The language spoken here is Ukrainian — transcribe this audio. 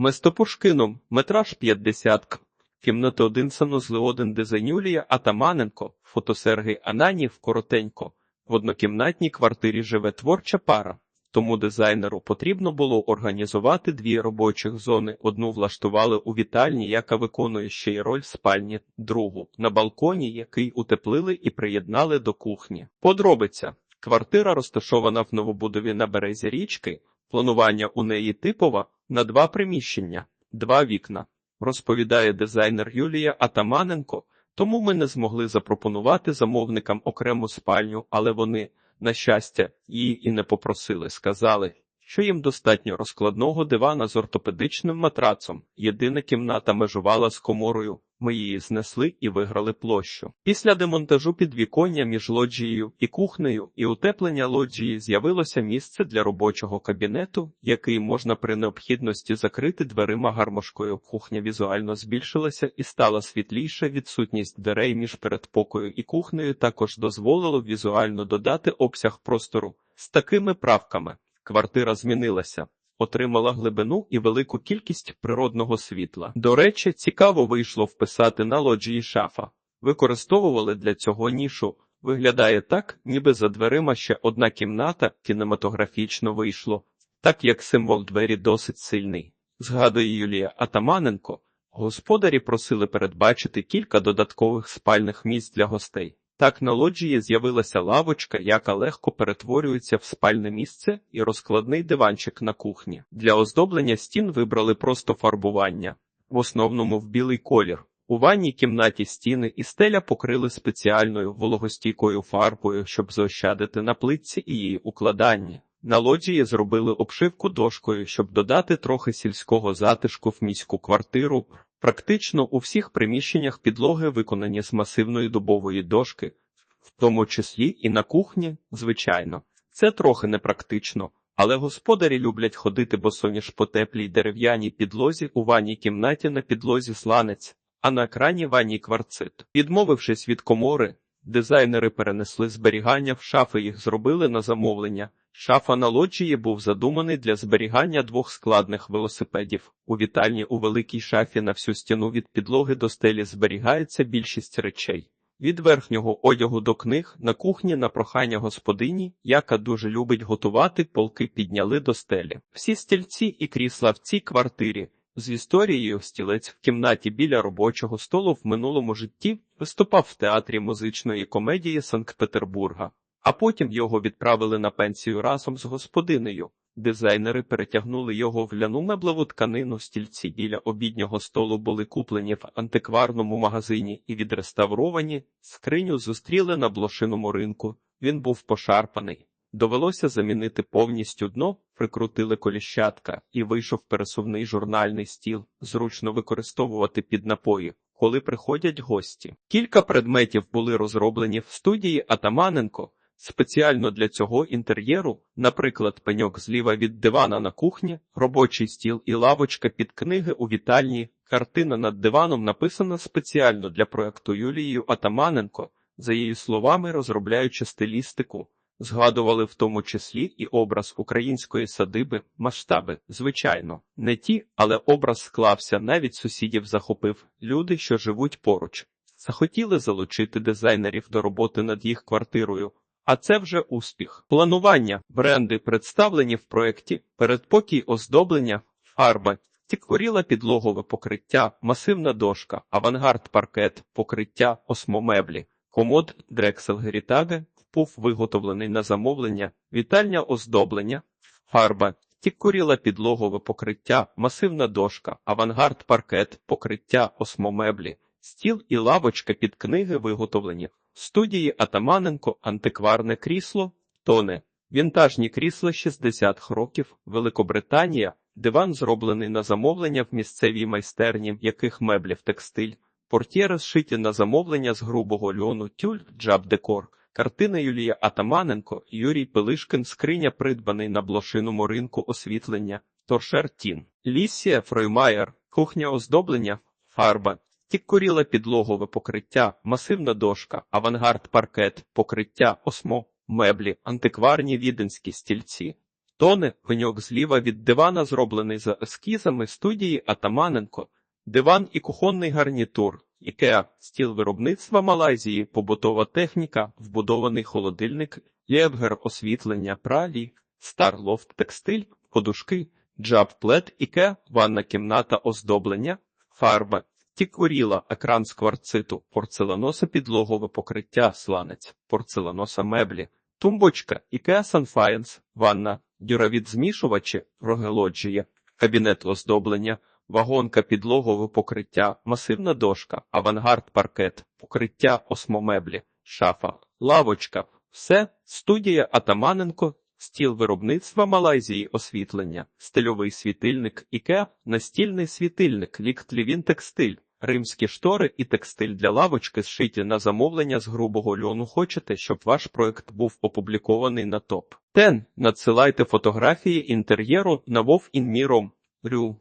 Местопушкином, метраж 50 к. Кімната 1 санузли 1 дизайнюлія Атаманенко, фото Сергій Ананів, коротенько. В однокімнатній квартирі живе творча пара. Тому дизайнеру потрібно було організувати дві робочих зони. Одну влаштували у вітальні, яка виконує ще й роль спальні, другу на балконі, який утеплили і приєднали до кухні. Подробиця. Квартира розташована в новобудові на березі річки. Планування у неї типове на два приміщення, два вікна. Розповідає дизайнер Юлія Атаманенко. Тому ми не змогли запропонувати замовникам окрему спальню, але вони, на щастя, її і не попросили. Сказали, що їм достатньо розкладного дивана з ортопедичним матрацом. Єдина кімната межувала з коморою. Ми її знесли і виграли площу. Після демонтажу підвіконня між лоджією і кухнею і утеплення лоджії з'явилося місце для робочого кабінету, який можна при необхідності закрити дверима гармошкою. Кухня візуально збільшилася і стала світліша. Відсутність дверей між передпокою і кухнею також дозволило візуально додати обсяг простору. З такими правками квартира змінилася отримала глибину і велику кількість природного світла. До речі, цікаво вийшло вписати на лоджії шафа. Використовували для цього нішу. Виглядає так, ніби за дверима ще одна кімната кінематографічно вийшло, так як символ двері досить сильний. Згадує Юлія Атаманенко. Господарі просили передбачити кілька додаткових спальних місць для гостей. Так на лоджії з'явилася лавочка, яка легко перетворюється в спальне місце, і розкладний диванчик на кухні. Для оздоблення стін вибрали просто фарбування, в основному в білий колір. У ванній кімнаті стіни і стеля покрили спеціальною вологостійкою фарбою, щоб заощадити на плитці і її укладанні. На лоджії зробили обшивку дошкою, щоб додати трохи сільського затишку в міську квартиру. Практично у всіх приміщеннях підлоги виконані з масивної дубової дошки, в тому числі і на кухні, звичайно. Це трохи непрактично, але господарі люблять ходити босоніж по теплій дерев'яній підлозі у ванній кімнаті на підлозі сланець, а на екрані ванній кварцит. Відмовившись від комори, дизайнери перенесли зберігання в шафи, їх зробили на замовлення. Шафа на лоджії був задуманий для зберігання двох складних велосипедів. У вітальні у великій шафі на всю стіну від підлоги до стелі зберігається більшість речей. Від верхнього одягу до книг на кухні на прохання господині, яка дуже любить готувати, полки підняли до стелі. Всі стільці і крісла в цій квартирі. З історією стілець в кімнаті біля робочого столу в минулому житті виступав в театрі музичної комедії Санкт-Петербурга а потім його відправили на пенсію разом з господинею. Дизайнери перетягнули його в ляну меблеву тканину, стільці біля обіднього столу були куплені в антикварному магазині і відреставровані. Скриню зустріли на блошиному ринку. Він був пошарпаний. Довелося замінити повністю дно, прикрутили коліщатка, і вийшов пересувний журнальний стіл, зручно використовувати під напої, коли приходять гості. Кілька предметів були розроблені в студії Атаманенко. Спеціально для цього інтер'єру, наприклад, пеньок зліва від дивана на кухні, робочий стіл і лавочка під книги у вітальні, картина над диваном написана спеціально для проекту Юлією Атаманенко, за її словами, розробляючи стилістику, згадували в тому числі і образ української садиби, масштаби, звичайно, не ті, але образ склався, навіть сусідів захопив люди, що живуть поруч. Захотіли залучити дизайнерів до роботи над їх квартирою. А це вже успіх. Планування, бренди представлені в проєкті, передпокій оздоблення, фарба, тікоріла підлогове покриття, масивна дошка, авангард паркет, покриття, осмомеблі, комод Дрексел Пуф виготовлений на замовлення, вітальня оздоблення, фарба, тікоріла підлогове покриття, масивна дошка, авангард паркет, покриття, осмомеблі, стіл і лавочка під книги виготовлені студії Атаманенко антикварне крісло, тоне, вінтажні крісла 60 років, Великобританія, диван зроблений на замовлення в місцевій майстерні, в яких меблів текстиль, портєри зшиті на замовлення з грубого льону, тюль, джаб декор. Картина Юлія Атаманенко, Юрій Пилишкин, скриня, придбаний на блошиному ринку освітлення, торшер Тін, Лісія Фроймаєр, кухня оздоблення, фарба, Тіккоріле підлогове покриття, масивна дошка, авангард паркет, покриття, осмо, меблі, антикварні віденські стільці, Тони, пеньок зліва від дивана зроблений за ескізами студії Атаманенко, диван і кухонний гарнітур, Ікеа, стіл виробництва Малайзії, побутова техніка, вбудований холодильник, євгер освітлення пралі, старлофт текстиль, подушки, джаб плед Ікеа, ванна кімната оздоблення, фарба, тікуріла, екран з кварциту, порцеланоса підлогове покриття, сланець, порцеланоса меблі, тумбочка, Ікеа Санфаєнс, ванна, дюравід змішувачі, рогелоджія, кабінет оздоблення, вагонка підлогове покриття, масивна дошка, авангард паркет, покриття осмомеблі, шафа, лавочка. Все, студія Атаманенко, стіл виробництва Малайзії освітлення, стильовий світильник Ікеа, настільний світильник, ліктлівін текстиль. Римські штори і текстиль для лавочки зшиті на замовлення з грубого льону. Хочете, щоб ваш проект був опублікований на топ. Тен. Надсилайте фотографії інтер'єру на Вов Рю.